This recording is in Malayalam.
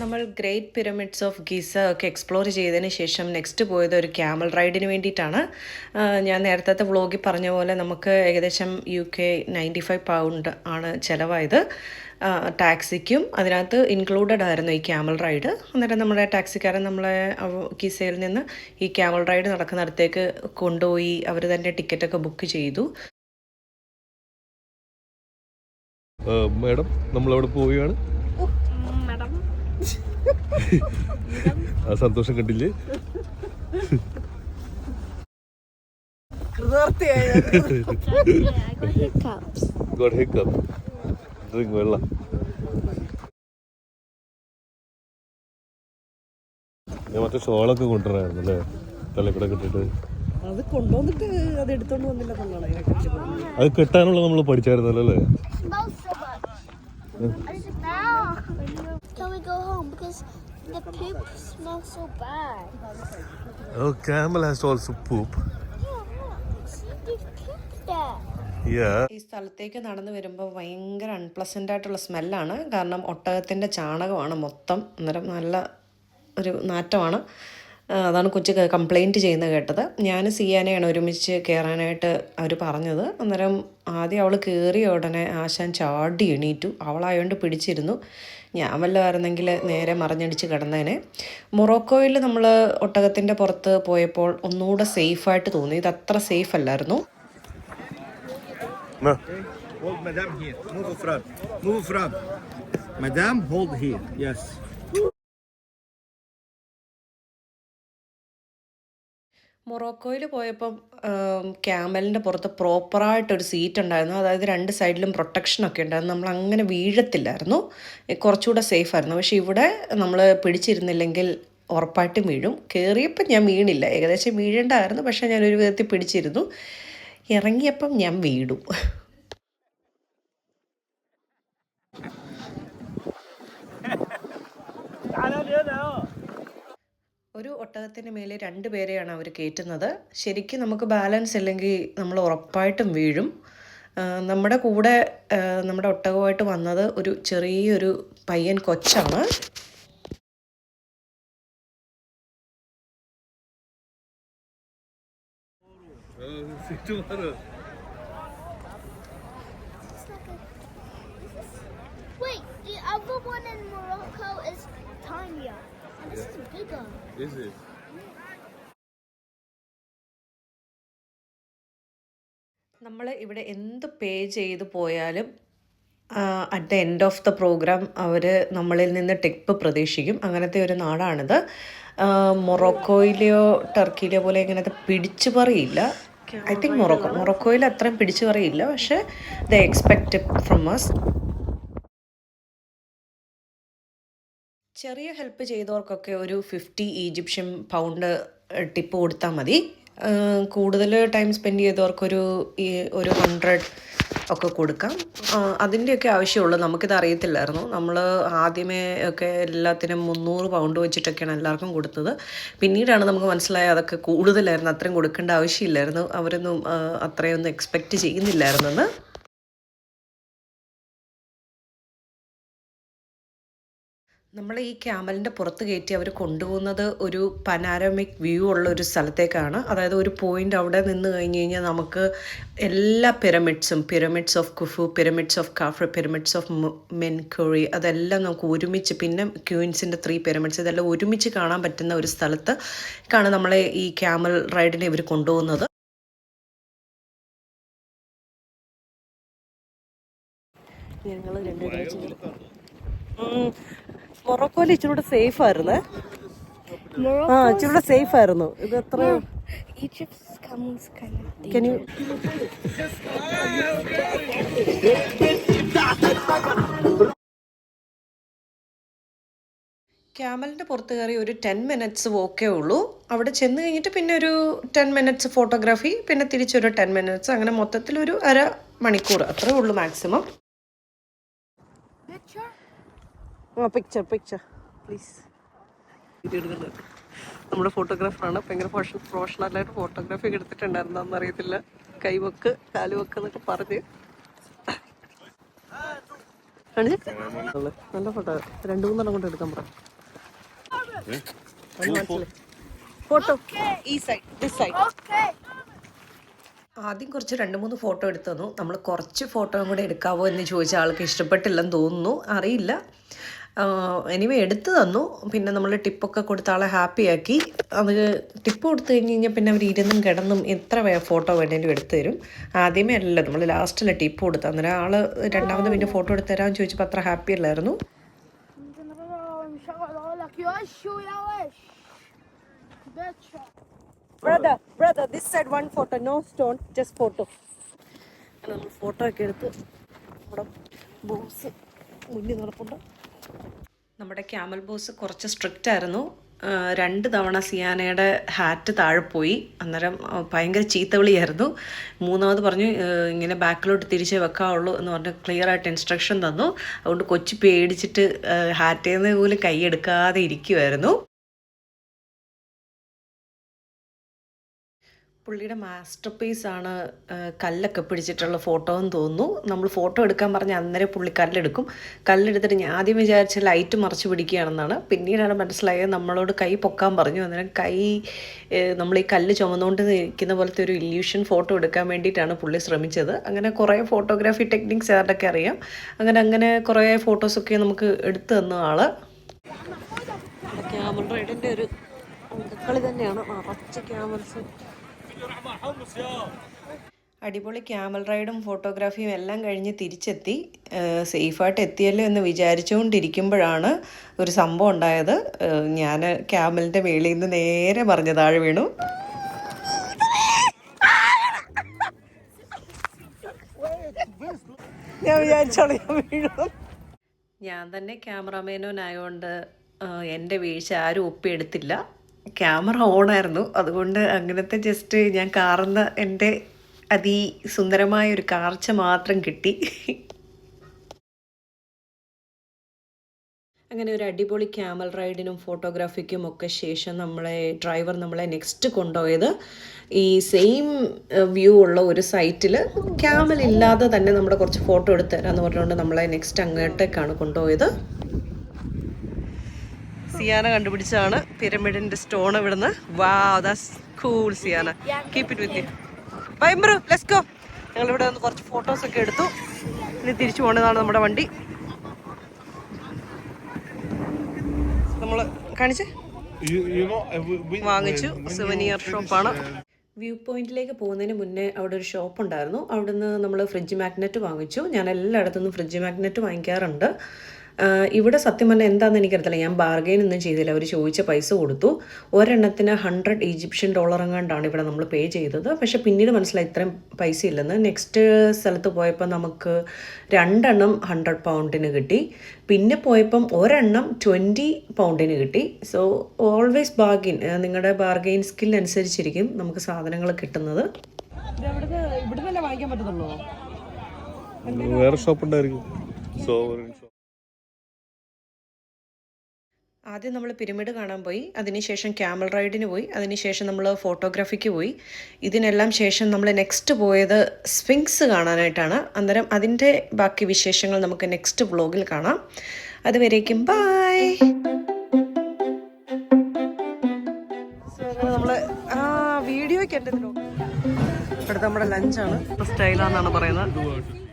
നമ്മൾ ഗ്രേറ്റ് പിരമിഡ്സ് ഓഫ് ഗീസ ഒക്കെ എക്സ്പ്ലോർ ചെയ്തതിന് ശേഷം നെക്സ്റ്റ് പോയത് ഒരു ക്യാമൽ റൈഡിന് വേണ്ടിയിട്ടാണ്. ഞാൻ നേരത്തെ വ്ളോഗിൽ പറഞ്ഞ പോലെ നമുക്ക് ഏകദേശം U K ninety five pound ആണ് ചിലവായത്. ടാക്സിക്കും അതിനകത്ത് ഇൻക്ലൂഡഡ് ആയിരുന്നു ഈ ക്യാമൽ റൈഡ് അന്നേരം നമ്മുടെ ടാക്സിക്കാരൻ നമ്മളെ ഗിസയിൽ നിന്ന് ഈ ക്യാമൽ റൈഡ് നടക്കുന്നിടത്തേക്ക് കൊണ്ടുപോയി അവർ തന്നെ ടിക്കറ്റൊക്കെ ബുക്ക് ചെയ്തു. മാഡം നമ്മളവിടെ പോവുകയാണ്. ആ സന്തോഷം കണ്ടില്ലേ? ഗോഡ് ഹിക്കപ്പ് ഡ്രിങ്ക് വെള്ളം. ഞാൻ മറ്റേ ഷോളൊക്കെ കൊണ്ടുവരായിരുന്നു അല്ലേ? തലക്കൂടെ കിട്ടിട്ട് അത് കൊണ്ടുവന്നിട്ട് അത് എടുത്തോണ്ട് വന്നില്ല അത് കെട്ടാനുള്ള നമ്മൾ പഠിച്ചായിരുന്നല്ലോ അല്ലേ smells so bad. I smell. Can we go home because the poop smells so bad? Oh, camel has also poop. Yeah, look. See, they pooped there. Yeah. ഈ സ്ഥലത്തേക്ക് നടന്നു വരുമ്പോൾ ഭയങ്കര അൺപ്ലസന്റ് ആയിട്ടുള്ള സ്മെല്ലാണ് കാരണം ഒട്ടകത്തിന്റെ ചാണകമാണ് മൊത്തം അന്നേരം നല്ല ഒരു നാറ്റമാണ് അതാണ് കൊച്ചു കംപ്ലൈന്റ് ചെയ്യുന്നത് കേട്ടത് ഞാൻ സിയാനെയാണ് ഒരുമിച്ച് കയറാനായിട്ട് അവർ പറഞ്ഞത് അന്നേരം ആദ്യം അവൾ കയറിയ ഉടനെ ആശാൻ ചാടി എണീറ്റു അവളായോണ്ട് പിടിച്ചിരുന്നു ഞാൻ വല്ലതായിരുന്നെങ്കിൽ നേരെ മറിഞ്ഞടിച്ച് കിടന്നേനെ മൊറോക്കോയിൽ നമ്മൾ ഒട്ടകത്തിന്റെ പുറത്ത് പോയപ്പോൾ ഒന്നുകൂടെ സേഫായിട്ട് തോന്നി ഇത് അത്ര സേഫ് അല്ലായിരുന്നു. Hold Madame here. Move from. Move from. Madame, hold here. Yes. മൊറോക്കോയിൽ പോയപ്പം ക്യാമലിന്റെ പുറത്ത് പ്രോപ്പറായിട്ടൊരു സീറ്റ് ഉണ്ടായിരുന്നു അതായത് രണ്ട് സൈഡിലും പ്രൊട്ടക്ഷനൊക്കെ ഉണ്ടായിരുന്നു നമ്മൾ അങ്ങനെ വീഴത്തില്ലായിരുന്നു. കുറച്ചുകൂടെ സേഫ് ആയിരുന്നു പക്ഷേ ഇവിടെ നമ്മൾ പിടിച്ചിരുന്നില്ലെങ്കിൽ ഉറപ്പായിട്ടും വീഴും. കയറിയപ്പം ഞാൻ വീണില്ല. ഏകദേശം വീഴേണ്ടായിരുന്നു. പക്ഷേ ഞാൻ ഒരു വിധത്തിൽ പിടിച്ചിരുന്നു. ഇറങ്ങിയപ്പം ഞാൻ വീണു. ഒരു ഒട്ടകത്തിന് മേലെ രണ്ട് പേരെയാണ് അവർ കയറ്റുന്നത്. ശരിക്കും നമുക്ക് ബാലൻസ് ഇല്ലെങ്കിൽ നമ്മൾ ഉറപ്പായിട്ടും വീഴും. നമ്മുടെ കൂടെ നമ്മുടെ ഒട്ടകമായിട്ട് വന്നത് ഒരു ചെറിയൊരു പയ്യൻ കൊച്ചാണ്. Wait, the other one in Morocco is tinier. And this is. Is it? നമ്മൾ ഇവിടെ എന്ത് പേ ചെയ്ത് പോയാലും at the end of the program അവർ നമ്മളിൽ നിന്ന് ടിപ്പ് പ്രതീക്ഷിക്കും അങ്ങനത്തെ ഒരു നാടാണിത് മൊറോക്കോയിലെയോ ടർക്കിയിലെയോ പോലെ ഇങ്ങനത്തെ പിടിച്ചു പറയില്ല ഐ തിങ്ക് മൊറോക്കോ മൊറോക്കോയിൽ അത്രയും പിടിച്ചു പറയില്ല പക്ഷേ ദ എക്സ്പെക്റ്റ് ഫ്രം us ചെറിയ ഹെൽപ്പ് ചെയ്തവർക്കൊക്കെ ഒരു ഫിഫ്റ്റി ഈജിപ്ഷ്യൻ പൗണ്ട് ടിപ്പ് കൊടുത്താൽ മതി. കൂടുതൽ ടൈം സ്പെൻഡ് ചെയ്തവർക്കൊരു ഒരു ഹൺഡ്രഡ് ഒക്കെ കൊടുക്കാം. അതിന്റെയൊക്കെ ആവശ്യമുള്ളൂ. നമുക്കിത് അറിയത്തില്ലായിരുന്നു. നമ്മൾ ആദ്യമേ ഒക്കെ എല്ലാത്തിനും മുന്നൂറ് പൗണ്ട് വെച്ചിട്ടൊക്കെയാണ് എല്ലാവർക്കും കൊടുത്തത്. പിന്നീടാണ് നമുക്ക് മനസ്സിലായത് അതൊക്കെ കൂടുതലായിരുന്നു. അത്രയും കൊടുക്കേണ്ട ആവശ്യമില്ലായിരുന്നു. അവരൊന്നും അത്രയൊന്നും എക്സ്പെക്റ്റ് ചെയ്യുന്നില്ലായിരുന്നെന്ന്. നമ്മൾ ഈ ക്യാമലിന്റെ പുറത്ത് കയറ്റി അവർ കൊണ്ടുപോകുന്നത് ഒരു പനാരമിക് വ്യൂ ഉള്ള ഒരു സ്ഥലത്തേക്കാണ്. അതായത് ഒരു പോയിന്റ് അവിടെ നിന്ന് കഴിഞ്ഞ് കഴിഞ്ഞാൽ നമുക്ക് എല്ലാ പിരമിഡ്സും pyramids of Khufu pyramids of Khafre pyramids of Menkaure അതെല്ലാം നമുക്ക് ഒരുമിച്ച് പിന്നെ ക്യൂൻസിന്റെ ത്രീ പിരമിഡ്സ് ഇതെല്ലാം ഒരുമിച്ച് കാണാൻ പറ്റുന്ന ഒരു സ്ഥലത്ത് ക്കാണ് നമ്മളെ ഈ ക്യാമൽ റൈഡിനെ ഇവർ കൊണ്ടുപോകുന്നത്. ഞങ്ങൾ രണ്ടുപേരും മൊറോക്കോയിൽ ഇച്ചിരി കൂടെ സേഫ് ആയിരുന്നു? ആ ഇച്ചിരി കൂടെ സേഫ് ആയിരുന്നു. ഇത് എത്ര ക്യാമലിന്റെ ക്യാമലിന്റെ പുറത്ത് കയറി ഒരു ടെൻ മിനിറ്റ്സ് വോക്കേ ഉള്ളൂ. അവിടെ ചെന്ന് കഴിഞ്ഞിട്ട് പിന്നെ ഒരു ടെൻ മിനിറ്റ്സ് ഫോട്ടോഗ്രാഫി പിന്നെ തിരിച്ചൊരു ടെൻ മിനിറ്റ്സ്. അങ്ങനെ മൊത്തത്തിൽ ഒരു അര മണിക്കൂർ. അത്രേ ഉള്ളൂ മാക്സിമം picture. ആ പിക്ചർ പിക്ചർ പ്ലീസ് നമ്മുടെ ഫോട്ടോഗ്രാഫറാണ് ഭയങ്കര പ്രൊഫഷൻ പ്രൊഫഷണലായിട്ട് ഫോട്ടോഗ്രാഫി ഒക്കെ എടുത്തിട്ടുണ്ടായിരുന്നോന്ന് അറിയത്തില്ല. കൈവക്ക് കാലുവക്ക് എന്നൊക്കെ പറഞ്ഞ്. നല്ല ഫോട്ടോ രണ്ടു മൂന്നെണ്ണം കൊണ്ട് എടുക്കാൻ പറ. ഫോട്ടോ. ഈ സൈഡ് ദിസ് സൈഡ് ആദ്യം കുറച്ച് രണ്ട് മൂന്ന് ഫോട്ടോ എടുത്തു തന്നു. നമ്മൾ കുറച്ച് ഫോട്ടോ കൂടെ എടുക്കാവോ എന്ന് ചോദിച്ച ആൾക്ക് ഇഷ്ടപ്പെട്ടില്ലെന്ന് തോന്നുന്നു. അറിയില്ല. എനിവേ എടുത്തു തന്നു. പിന്നെ നമ്മൾ ടിപ്പൊക്കെ കൊടുത്ത ആളെ ഹാപ്പിയാക്കി അത് ടിപ്പ് കൊടുത്തു കഴിഞ്ഞ് കഴിഞ്ഞാൽ പിന്നെ അവർ ഇരുന്നും കിടന്നും എത്ര ഫോട്ടോ വേണേലും എടുത്തു തരും. ആദ്യമേ അല്ലല്ലോ നമ്മൾ ലാസ്റ്റിലെ ടിപ്പ് കൊടുത്തു അന്നേരം ആൾ രണ്ടാമത് പിന്നെ ഫോട്ടോ എടുത്തു തരാമെന്ന് ചോദിച്ചപ്പോൾ അത്ര ഹാപ്പി അല്ലായിരുന്നു. നമ്മൾ ഫോട്ടോ ഒക്കെ എടുത്ത് ബോസ് മുന്നിൽ നടപ്പുണ്ടോ. നമ്മുടെ ക്യാമൽ ബോസ് കുറച്ച് സ്ട്രിക്റ്റ് ആയിരുന്നു. രണ്ട് തവണ സിയാനയുടെ ഹാറ്റ് താഴെ പോയി. അന്നേരം ഭയങ്കര ചീത്തവിളിയായിരുന്നു. മൂന്നാമത് പറഞ്ഞു ഇങ്ങനെ ബാക്കിലോട്ട് തിരിച്ചേ വെക്കാവുള്ളൂ എന്ന് പറഞ്ഞ് ക്ലിയർ ആയിട്ട് ഇൻസ്ട്രക്ഷൻ തന്നു. അതുകൊണ്ട് കൊച്ചു പേടിച്ചിട്ട് ഹാറ്റേന്ന് പോലും കൈയെടുക്കാതെ ഇരിക്കുമായിരുന്നു പുള്ളിയുടെ മാസ്റ്റർ പീസ് ആണ് കല്ലൊക്കെ പിടിച്ചിട്ടുള്ള ഫോട്ടോ എന്ന് തോന്നുന്നു. നമ്മൾ ഫോട്ടോ എടുക്കാൻ പറഞ്ഞ അന്നേരം പുള്ളി കല്ലെടുക്കും. കല്ലെടുത്തിട്ട് ഞാൻ ആദ്യം വിചാരിച്ച ലൈറ്റ് മറച്ചു പിടിക്കുകയാണെന്നാണ്. പിന്നീടാണ് മനസ്സിലായത് നമ്മളോട് കൈ പൊക്കാൻ പറഞ്ഞു. അന്നേരം കൈ നമ്മൾ ഈ കല്ല് ചുമന്നുകൊണ്ട് നിൽക്കുന്ന പോലത്തെ ഒരു ഇല്യൂഷൻ ഫോട്ടോ എടുക്കാൻ വേണ്ടിയിട്ടാണ് പുള്ളി ശ്രമിച്ചത്. അങ്ങനെ കുറേ ഫോട്ടോഗ്രാഫി ടെക്നിക്സ് ആരുടെയൊക്കെ അറിയാം. അങ്ങനെ അങ്ങനെ കുറേ ഫോട്ടോസൊക്കെ നമുക്ക് എടുത്തു തന്ന ആൾ. ക്യാമറ ഒരു കളി തന്നെയാണ്. നിറച്ച് ക്യാമറസ്. അടിപൊളി ക്യാമൽ റൈഡും ഫോട്ടോഗ്രാഫിയും എല്ലാം കഴിഞ്ഞ് തിരിച്ചെത്തി. സേഫായിട്ട് എത്തിയല്ലോ എന്ന് വിചാരിച്ചുകൊണ്ടിരിക്കുമ്പോഴാണ് ഒരു സംഭവം ഉണ്ടായത്. ഞാൻ ക്യാമലിന്റെ മേളിൽ നിന്ന് നേരെ പറഞ്ഞ താഴെ വീണു. ഞാൻ വിചാരിച്ചോളൂ വീണു ഞാൻ തന്നെ ക്യാമറാമാനോനായതുകൊണ്ട് എന്റെ വീഴ്ച ആരും ഒപ്പിയെടുത്തില്ല. ക്യാമറ ഓണായിരുന്നു. അതുകൊണ്ട് അങ്ങനത്തെ ജസ്റ്റ് ഞാൻ കാറുന്ന എന്റെ അതിസുന്ദരമായ ഒരു കാർച്ച മാത്രം കിട്ടി. അങ്ങനെ ഒരു അടിപൊളി ക്യാമൽ റൈഡിനും ഫോട്ടോഗ്രാഫിക്കും ഒക്കെ ശേഷം നമ്മളെ ഡ്രൈവർ നമ്മളെ നെക്സ്റ്റ് കൊണ്ടുപോയത്. ഈ സെയിം വ്യൂ ഉള്ള ഒരു സൈറ്റിൽ ക്യാമൽ ഇല്ലാതെ തന്നെ നമ്മുടെ കുറച്ച് ഫോട്ടോ എടുത്തു തരാമെന്ന് പറഞ്ഞുകൊണ്ട് നമ്മളെ നെക്സ്റ്റ് അങ്ങോട്ടേക്കാണ് കൊണ്ടുപോയത്. സിയാന കണ്ടുപിടിച്ചാണ് പിരമിഡിന്റെ സ്റ്റോൺ ഇവിടുന്ന്. വാ that's cool Siyana. Keep it with bye bro let's go ഞങ്ങൾ ഇവിടെ വന്ന് കുറച്ച് ഫോട്ടോസ് ഒക്കെ എടുത്തു. ഇനി തിരിച്ചു പോകേണ്ടതാണ് നമ്മുടെ വണ്ടി. നമ്മൾ കാണിച്ച്? Uh, വാങ്ങിച്ചു. സുവനിയർ ഷോപ്പാണ് വ്യൂ പോയിന്റിലേക്ക് പോകുന്നതിന് മുന്നേ അവിടെ ഒരു ഷോപ്പ് ഉണ്ടായിരുന്നു. അവിടുന്ന് നമ്മൾ ഫ്രിഡ്ജ് മാഗ്നറ്റ് വാങ്ങിച്ചു. ഞാൻ എല്ലായിടത്തുനിന്നും ഫ്രിഡ്ജ് മാഗ്നറ്റ് വാങ്ങിക്കാറുണ്ട്. ഇവിടെ സത്യം പറഞ്ഞാൽ എന്താണെന്ന് എനിക്കറിയത്തില്ല. ഞാൻ ബാർഗെയിൻ ഒന്നും ചെയ്തില്ല. അവർ ചോദിച്ച പൈസ കൊടുത്തു. ഒരെണ്ണത്തിന് ഹൺഡ്രഡ് ഈജിപ്ഷ്യൻ ഡോളർ എങ്ങാണ്ടാണ് ഇവിടെ നമ്മൾ പേ ചെയ്തത്. പക്ഷേ പിന്നീട് മനസ്സിലായി ഇത്രയും പൈസ ഇല്ലെന്ന്. നെക്സ്റ്റ് സ്ഥലത്ത് പോയപ്പോൾ നമുക്ക് രണ്ടെണ്ണം ഹൺഡ്രഡ് പൗണ്ടിന് കിട്ടി. പിന്നെ പോയപ്പം ഒരെണ്ണം ട്വന്റി പൗണ്ടിന് കിട്ടി. സോ ഓൾവേസ് ബാർഗെയിൻ നിങ്ങളുടെ ബാർഗെയിൻ സ്കിൽ അനുസരിച്ചിരിക്കും നമുക്ക് സാധനങ്ങൾ കിട്ടുന്നത്. ഇവിടുന്ന് വാങ്ങിക്കാൻ വേറെ ഷോപ്പ് ഉണ്ടായിരിക്കും. സോ ആദ്യം നമ്മൾ പിരമിഡ് കാണാൻ പോയി അതിനുശേഷം ക്യാമൽ റൈഡിന് പോയി അതിനുശേഷം നമ്മൾ ഫോട്ടോഗ്രാഫിക്ക് പോയി. ഇതിനെല്ലാം ശേഷം നമ്മൾ നെക്സ്റ്റ് പോയത് സ്വിങ്സ് കാണാനായിട്ടാണ്. അന്നേരം അതിന്റെ ബാക്കി വിശേഷങ്ങൾ നമുക്ക് നെക്സ്റ്റ് വ്ളോഗിൽ കാണാം. അതുവരേക്കും ബായ് ആ വീഡിയോയ്ക്ക് എന്റെ ഇവിടുത്തെ നമ്മുടെ ലഞ്ചാണ് സ്റ്റൈലാന്നാണ് പറയുന്നത്.